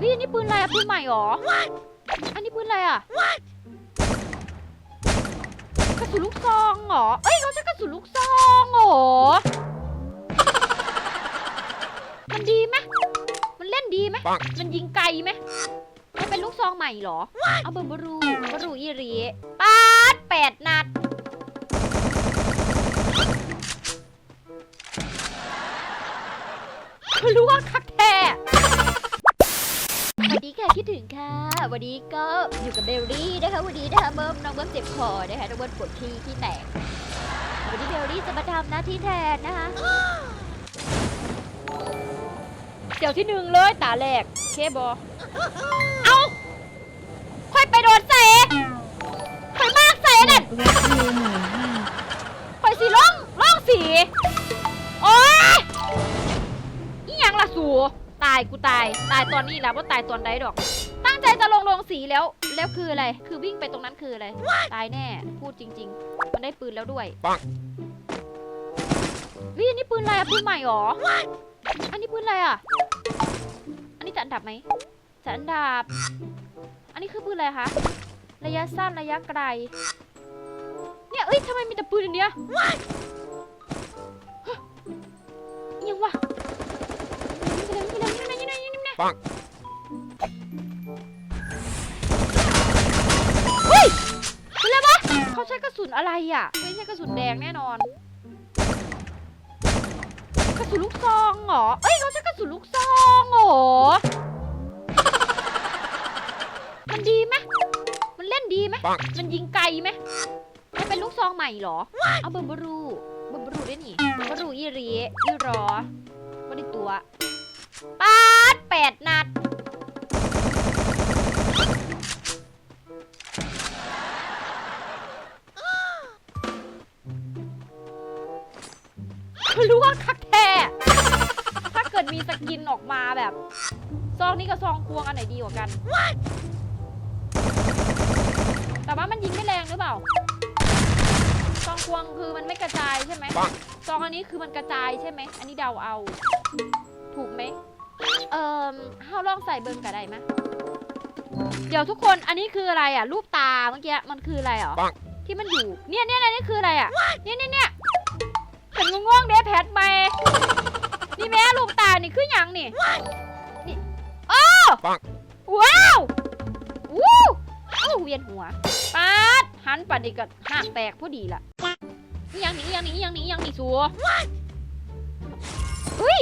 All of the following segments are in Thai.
วิอันนี้ปืนอะไรอะปืนใหม่เหรอ อันนี้ปืนอะไรอะกระสุนลูกซองเหรอ เอ้ยเขาใช้กระสุนลูกซองเหรอ มันดีไหมมันเล่นดีไหมปังมันยิงไกลไหมมันเป็นลูกซองใหม่เหรอ เอาเบอร์บรูบรูอีรีปาดแปดนัดรู้ว่าคักแท้สวัสดีค่ะ คิดถึงค่ะ วันนี้ก็อยู่กับเบลลี่นะคะวันนี้นะคะเบิ้มน้องเบิ้มเจ็บคอนะคะน้องเบิ้มปวดขี้ที่แตก วันนี้เบลลี่จะมาทำหน้าที่แทนนะคะเดี๋ยวที่หนึ่งเลยตาแรกเคบอเอาค่อยไปโดนเสกค่อยมากเสนั่นแวะเรียนหน่อยค่อยสีล่องล่องสี โอ๊ยอีหยังล่ะสู ตายกูตาย ตายตอนนี้แล้วว่าตายตอนใดดอก ตั้งใจจะลงลงสีแล้ว แล้วคืออะไร คือวิ่งไปตรงนั้นคืออะไร ตายแน่ พูดจริง ๆ มันได้ปืนแล้วด้วยปังวิอันนี้ปืนอะไรอะปืนใหม่เหรอ อันนี้ปืนอะไรอะอันนี้จะอันดับไหมจะอันดับ อันนี้คือปืนอะไรคะ ระยะสั้นระยะไกล เนี่ย เอ้ยทำไมมีแต่ปืนอันเนี้ย ปเลยยิงไปเลยยิงไปเลยปังเฮ้ยเป็นไรวะเขาใช้กระสุนอะไรอะไม่ใช่กระสุนแดงแน่นอน กระสุนลูกซองเหรอ เอ้ยเขาใช้กระสุนลูกซองเหรอ มันดีไหมมันเล่นดีไหมปังมันยิงไกลไหมมันเป็นลูกซองใหม่เหรอ เอาเบอร์บรูเบอร์บรูได้นี่เบอร์บรูอีรีอีรอไม่ได้ตัวปาด แปดนัดรู้ว่าคักแท้ถ้าเกิดมีสกินออกมาแบบ ซองนี้กับซองควงอันไหนดีกว่ากัน แต่ว่ามันยิงไม่แรงหรือเปล่า ซองควงคือมันไม่กระจายใช่ไหมปังซองอันนี้คือมันกระจายใช่ไหม อันนี้เดาเอา ถูกไหม เอ่อเฮาลองใส่เบิ่งกระไดไหมเดี๋ยวทุกคนอันนี้คืออะไรอะ รูปตาเมื่อกี้มันคืออะไรเหรอปังที่มันอยู่ เนี่ยเนี่ยเนี่ยนี่คืออะไรอะ เนี่ยเนี่ยเนี่ยเป็นง่วงๆเด้แพทไหมนี่แม่ลูกตานี่คือหยังนี่นี่โอ้ปังว้าววู้โอ้เวียนหัวปาดหันปัดนี่ก็หักแตกพอดีล่ะนี่ยังหนี่ยังหนี่ยังหนี่ยังหนี่สัวเฮ้ย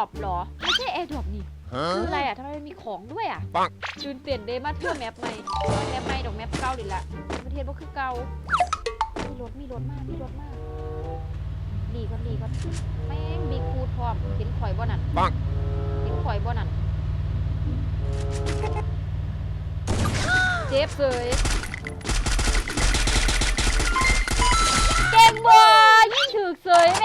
อร์ดรอปหรอ ไม่ใช่แอร์ดรอปนี่ฮะคืออะไรอะทำไมมันมีของด้วยอะปังจืนเปลี่ยนเดมาเที่ยวแมปใหม่แมปใหม่ดอกแมปเก่าดิละประเทศว่าคือเก่ามีรถมีรถมากมีรถมากดีก่อนดีก่อนแม่งบีคูดพร้อมเห็นข่อยบ่นั่นปังเห็นข่อยบ่นั่นเจ็บเลยเก่งบ่ยิ่งถือกเสยแหม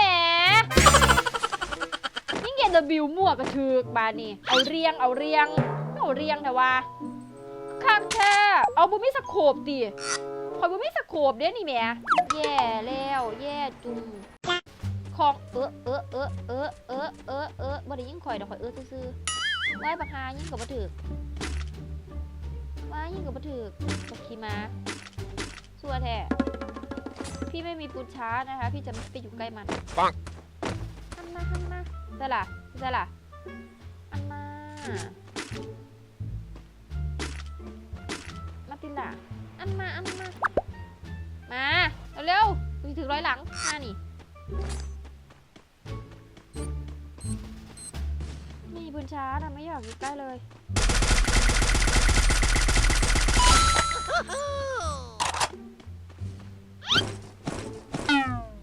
ยิ่งเกตบิวมั่วกระถือกบานี่เอาเรียงเอาเรียงเอาเรียงแต่ว่าข้างแท้เอาบุมิสโคบดิคอยบุมิสโคบเด้นี่แม่แย่แล้วแย่จุงของเออเออเออเออเออเออเออบ่ได้ยิ่งข่อยดอกข่อยเออซื่อๆไว้บักฮายิ่งกับบ่ถือกไว้ยิ่งกับบ่ถือกบักขี้มาสัวแท้พี่ไม่มีปูนช้านะคะ พี่จะไม่ไปอยู่ใกล้มันปังอันมาอันมาใช่ล่ะ ใช่ล่ะ อันมามาติล่ะอันมาอันมา มาเร็วๆถึงร้อยหลังมานี่นี่ปืนช้านะไม่อยากอยู่ใกล้เลย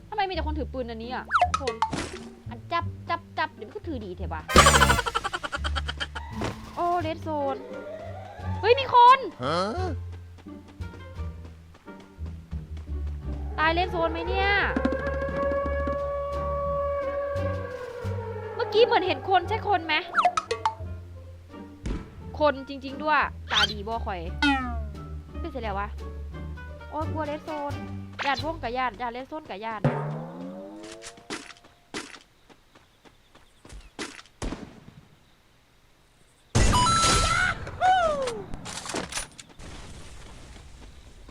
ทำไมมีแต่คนถือปืนอันนี้อะคน ดี๋ยวมันก็ถือดีเถอะวะโอ้เดดโซน เฮ้ย มีคนฮะตายเลนโซนไหมเนี่ย เมื่อกี้เหมือนเห็นคนใช่คนไหม คนจริง ๆ ด้วย ตาดีบ่ข่อย เป็นเสร็จแล้ววะ โอ้ยกลัวเลสโซนญาติวงกับญาติญาติเลสโซนกับญาติ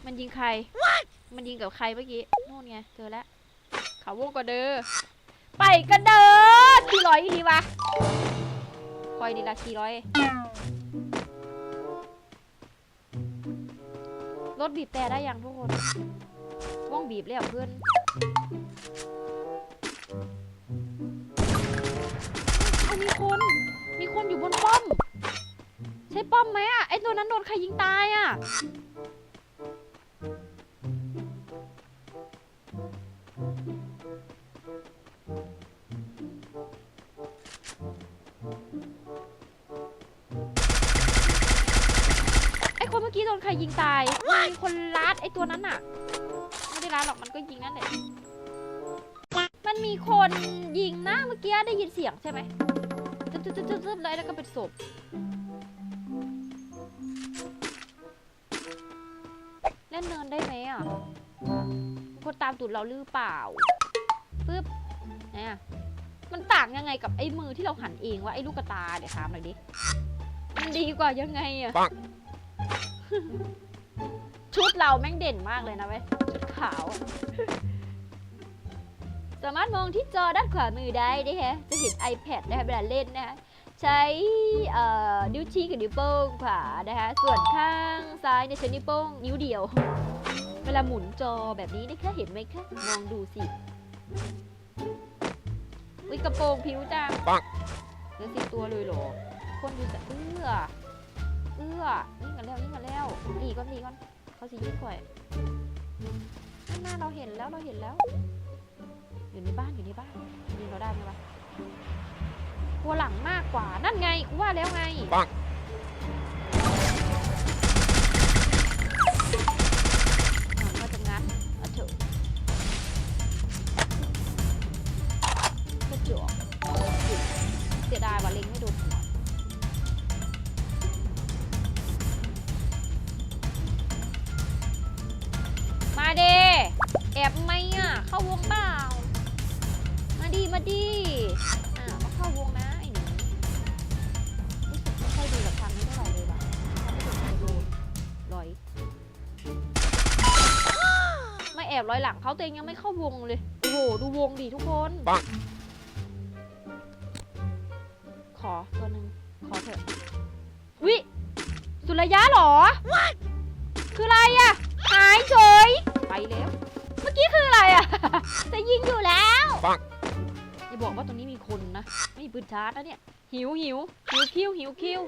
มันยิง ใคร มันยิงกับใครเมื่อกี้ นู่นไง เจอแล้ว เขาวงก็เด้อ ไปกันเด้อขี่ร้อยอีดีวะคอยดีละขี่ร้อย รถบีบแต่ได้ยังทุกคนว่องบีบเลยอะเพื่อนเอามีคน มีคนอยู่บนป้อม ใช่ป้อมไหมอะไอตัวนั้นโดนใครยิงตายอะ อคนเมื่อกี้โดนใครยิงตายมีคนลัดไอตัวนั้นอะไม่ได้ลัดหรอกมันก็ยิงนั่นแหละ มันมีคนยิงนะเมื่อกี้ได้ยินเสียงใช่ไหมตึ๊บตึ๊บตึ๊บตึ๊บตึ๊บเลยแล้วก็เป็นศพเล่นเนินได้ไหมอะมีคนตามตูดเราหรือเปล่าปึ๊บเนี่ยมันต่างยังไงกับไอ้มือที่เราหันเองวะไอ้ลูกกระตาเดี๋ยวถามหน่อยดิ มันดีกว่ายังไงอะปัง ชุดเราแม่งเด่นมากเลยนะเว้ยชุดขาวอะสามารถมองที่จอด้านขวามือได้นะฮะจะเห็น iPad นะคะเวลาเล่นนะคะ ใช้เอ่อนิ้วชี้กับนิ้วโป้งขวานะคะ ส่วนข้างซ้ายเนี่ยใช้นิ้วโป้งนิ้วเดียว เวลาหมุนจอแบบนี้นะคะ เห็นไหมคะ มองดูสิวิกระโปรงผิวจังปัง เหลือสิบตัวเลยเหรอ คนดูแต่เอื้อ เอื้อนี่งกันแล้วนี่งกันแล้วหนีก่อนหนีก่อนเขาสิยิ่งกว่าข้างหน้าเราเห็นแล้วเราเห็นแล้ว อยู่ในบ้านอยู่ในบ้านยิงเราได้ไหมวะกลัวหลังมากกว่านั่นไงกูว่าแล้วไง อ่ามาเข้าวงนะไอ้หนูรู้สึกไม่ค่อยดีกับทางนี้เท่าไหร่เลยว่ะทำให้โดนโดนลอยไม่แอบร้อยหลังเขาตัวเองยังไม่เข้าวงเลย โอ้โห ดูวงดิทุกคนปังขอตัวหนึ่งขอเถอะ วิสุรยะเหรอ คืออะไรอะหายเฉย ไปแล้ว เมื่อกี้คืออะไรอะ จะยิงอยู่แล้วปังอย่า บอกว่าตรงนี้มีคนนะไม่มีปืนชาร์จนะเนี่ย หิวหิวหิวคิวหิวคิว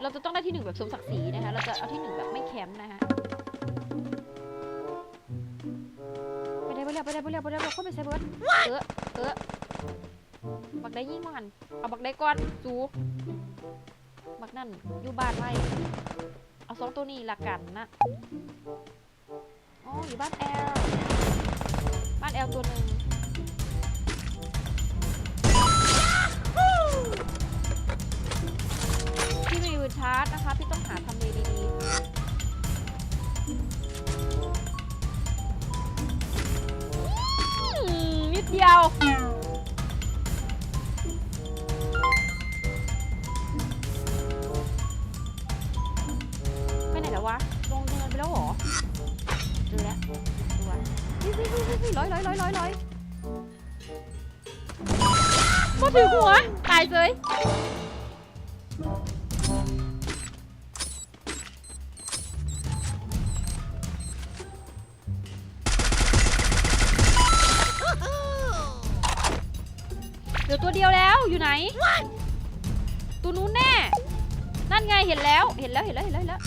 เราจะต้องได้ที่หนึ่งแบบสมศักดิ์ศรีนะคะเราจะเอาที่หนึ่งแบบไม่แคมป์นะฮะไปได้ไปเร็วไปได้ไปเร็วไปเร็วเข้าไปใส่เบิร์ดเออเออบักได้ยิ่งมันเอาบักได้ก่อนจูบักนั่นอยู่บ้านไว้เอาสองตัวนี้ละกันนะอ๋ออยู่บ้านแอลบ้านแอลตัวหนึ่ง ชาร์จนะคะ พี่ต้องหาทำเลดีๆอืมนิดเดียว ไปไหนแล้ววะ ลงเนินไปแล้วเหรอเจอแล้วตัววิ่งวิ่งวิ่งวิ่งวิ่งร้อยร้อยร้อยร้อยร้อยมาถึงหัว ตายเลย ลือตัวเดียวแล้วอยู่ไหน ตัวนู้นแน่ นั่นไงเห็นแล้ว เห็นแล้ว เห็นแล้ว เห็นแล้วเห็นแล้ว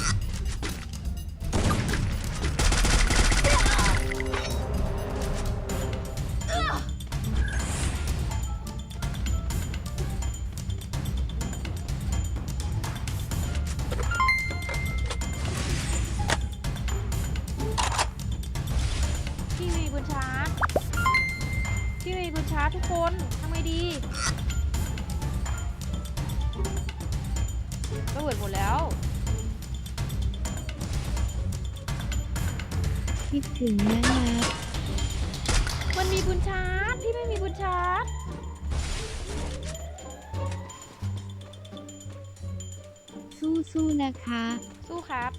พี่มีปืนชาร์จ พี่มีปืนชาร์จทุกคนทำไงดีระเบิดหมดแล้ว คิดถึงนะนะมันมีบุญชาร์จพี่ไม่มีบุญชาร์จสู้ๆนะคะ สู้ครับ